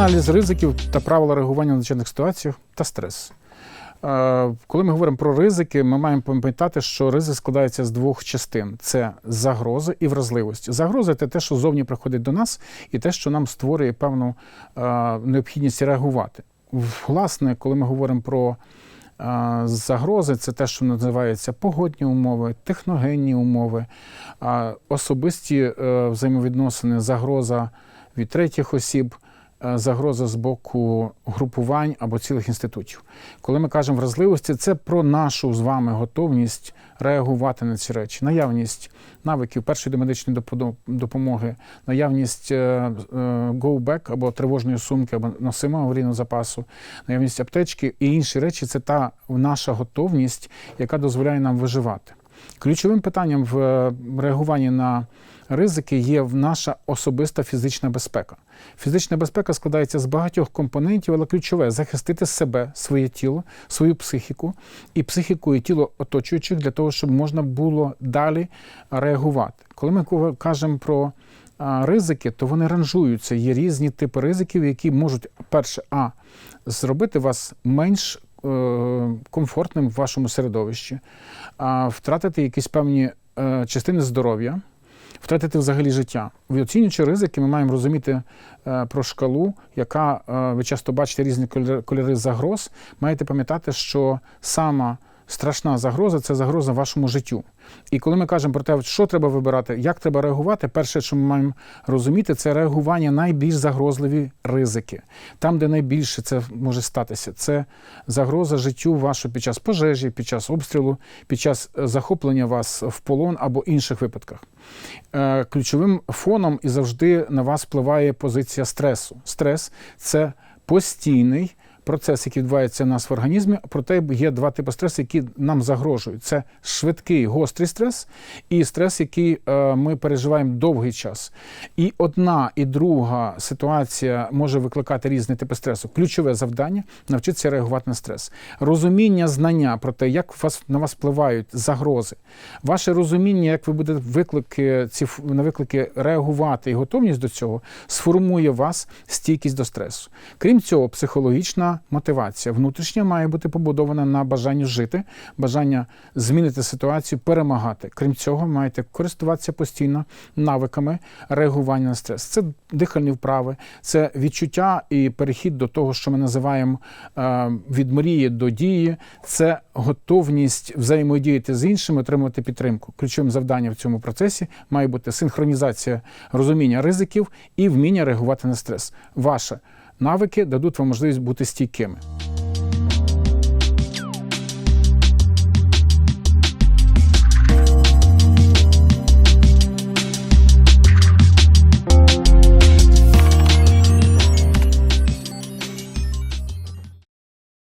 Аналіз ризиків та правила реагування в надзвичайних ситуаціях та стрес. Е, Коли ми говоримо про ризики, ми маємо пам'ятати, що ризик складається з двох частин: це загрози і вразливості. Загроза це те, що зовні приходить до нас, і те, що нам створює певну е, необхідність реагувати. Власне, коли ми говоримо про е, загрози, це те, що називається погодні умови, техногенні умови, особисті взаємовідносини, загроза від третіх осіб. Е, Загроза з боку групувань або цілих інститутів. Коли ми кажемо вразливості, це про нашу з вами готовність реагувати на ці речі, наявність навиків першої домедичної допо- допомоги, наявність е, е, або тривожної сумки, або носимого аварійного запасу, наявність аптечки і інші речі це та наша готовність, яка дозволяє нам виживати. Ключовим питанням в е, реагуванні на ризики є наша особиста фізична безпека. Фізична безпека складається з багатьох компонентів, але ключове захистити себе, своє тіло, свою психіку і психіку і тіло оточуючих для того, щоб можна було далі реагувати. Коли ми кажемо про ризики, то вони ранжуються. Є різні типи ризиків, які можуть, перше, а зробити вас менш е, комфортним в вашому середовищі, а втратити якісь певні е, частини здоров'я, втратити взагалі життя. Оцінюючи ризики, ми маємо розуміти е, про шкалу, яка е, ви часто бачите різні кольори загроз. Маєте пам'ятати, що сама страшна загроза це загроза вашому життю. І коли ми кажемо про те, що треба вибирати, як треба реагувати, перше, що ми маємо розуміти, це реагування на найбільш загрозливі ризики. Там, де найбільше це може статися, це загроза життю вашого під час пожежі, під час обстрілу, під час е, захоплення вас в полон або інших випадках. Е, Ключовим фоном і завжди на вас впливає позиція стресу. Стрес це постійний. Процес, який відбувається у нас в організмі, проте є два типи стресу, які нам загрожують: це швидкий гострий стрес і стрес, який е, ми переживаємо довгий час. І одна і друга ситуація може викликати різні типи стресу. Ключове завдання навчитися реагувати на стрес. Розуміння знання про те, як вас на вас впливають загрози, ваше розуміння, як ви будете виклики ці на виклики реагувати і готовність до цього, сформує вас стійкість до стресу. Крім цього, психологічна мотивація внутрішня має бути побудована на бажанні жити, бажання змінити ситуацію, перемагати. Крім цього, маєте користуватися постійно навиками реагування на стрес. Це дихальні вправи, це відчуття і перехід до того, що ми називаємо е, від мрії до дії. Це готовність взаємодіяти з іншими, отримувати підтримку. Ключовим завданням в цьому процесі має бути синхронізація розуміння ризиків і вміння реагувати на стрес. Ваше навики дадуть вам можливість бути стійкими.